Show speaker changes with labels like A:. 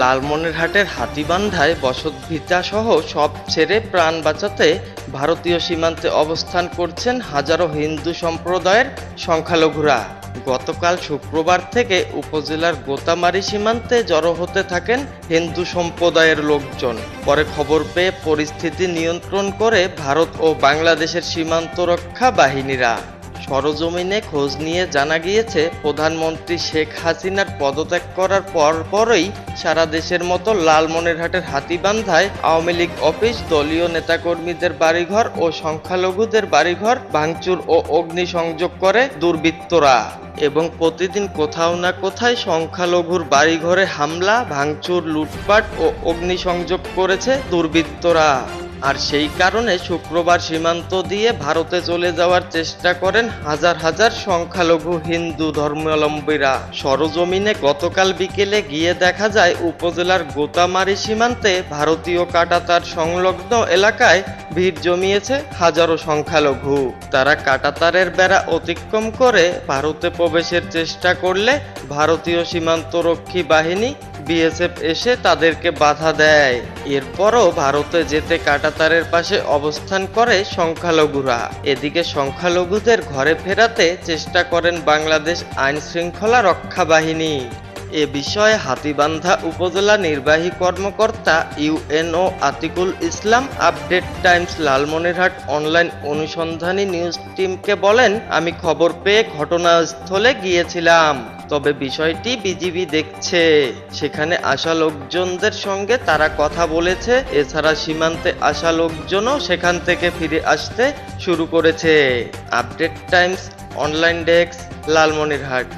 A: লালমনিরহাটের হাতিবান্ধায় বসতভিটা সহ সব ছেড়ে প্রাণ বাঁচাতে ভারতীয় সীমান্তে অবস্থান করছেন হাজারো হিন্দু সম্প্রদায়ের সংখ্যালঘুরা। গতকাল শুক্রবার থেকে উপজেলার গোতামারি সীমান্তে জড়ো হতে থাকেন হিন্দু সম্প্রদায়ের লোকজন। পরে খবর পেয়ে পরিস্থিতি নিয়ন্ত্রণ করে ভারত ও বাংলাদেশের সীমান্ত রক্ষা বাহিনীরা। সরজমিনে খোঁজ নিয়ে জানা গিয়েছে, প্রধানমন্ত্রী শেখ হাসিনার পদত্যাগ করার পর পরই সারা দেশের মতো লালমনিরহাটের হাতিবান্ধায় আওয়ামী লীগ অফিস, দলীয় নেতাকর্মীদের বাড়িঘর ও সংখ্যালঘুদের বাড়িঘর ভাঙচুর ও অগ্নিসংযোগ করে দুর্বৃত্তরা এবং প্রতিদিন কোথাও না কোথায় সংখ্যালঘুর বাড়িঘরে হামলা, ভাঙচুর, লুটপাট ও অগ্নিসংযোগ করেছে দুর্বৃত্তরা। আর সেই কারণে শুক্রবার সীমান্ত দিয়ে ভারতে চলে যাওয়ার চেষ্টা করেন হাজার হাজার সংখ্যালঘু হিন্দু ধর্মাবলম্বীরা। সরজমিনে গতকাল বিকেলে গিয়ে দেখা যায়, উপজেলার গোতামারি সীমান্তে ভারতীয় কাটাতার সংলগ্ন এলাকায় ভিড় জমিয়েছে হাজারো সংখ্যালঘু। তারা কাটাতারের বেড়া অতিক্রম করে ভারতে প্রবেশের চেষ্টা করলে ভারতীয় সীমান্তরক্ষী বাহিনী বিএসএফ এসে তাদেরকে বাধা দেয়। এরপরও ভারতে যেতে কাটাতারের পাশে অবস্থান করে সংখ্যালঘুরা। এদিকে সংখ্যালঘুদের ঘরে ফেরাতে চেষ্টা করেন বাংলাদেশ আইন শৃঙ্খলা রক্ষা বাহিনী এ বিষয়ে হাতিবান্ধা উপজেলা নির্বাহী কর্মকর্তা UNO Atikul Islam Update Times Lalmonirhat online অনুসন্ধানী নিউজ টিমকে বলেন, আমি খবর পেয়ে ঘটনাস্থলে গিয়েছিলাম, তবে বিষয়টি বিজিবি দেখছে। সেখানে আসা লোকজনদের সঙ্গে তারা কথা বলেছে, এছাড়া সীমান্তে আসা লোকজনও সেখান থেকে ফিরে আসতে শুরু করেছে। Update Times online desk, Lalmonirhat.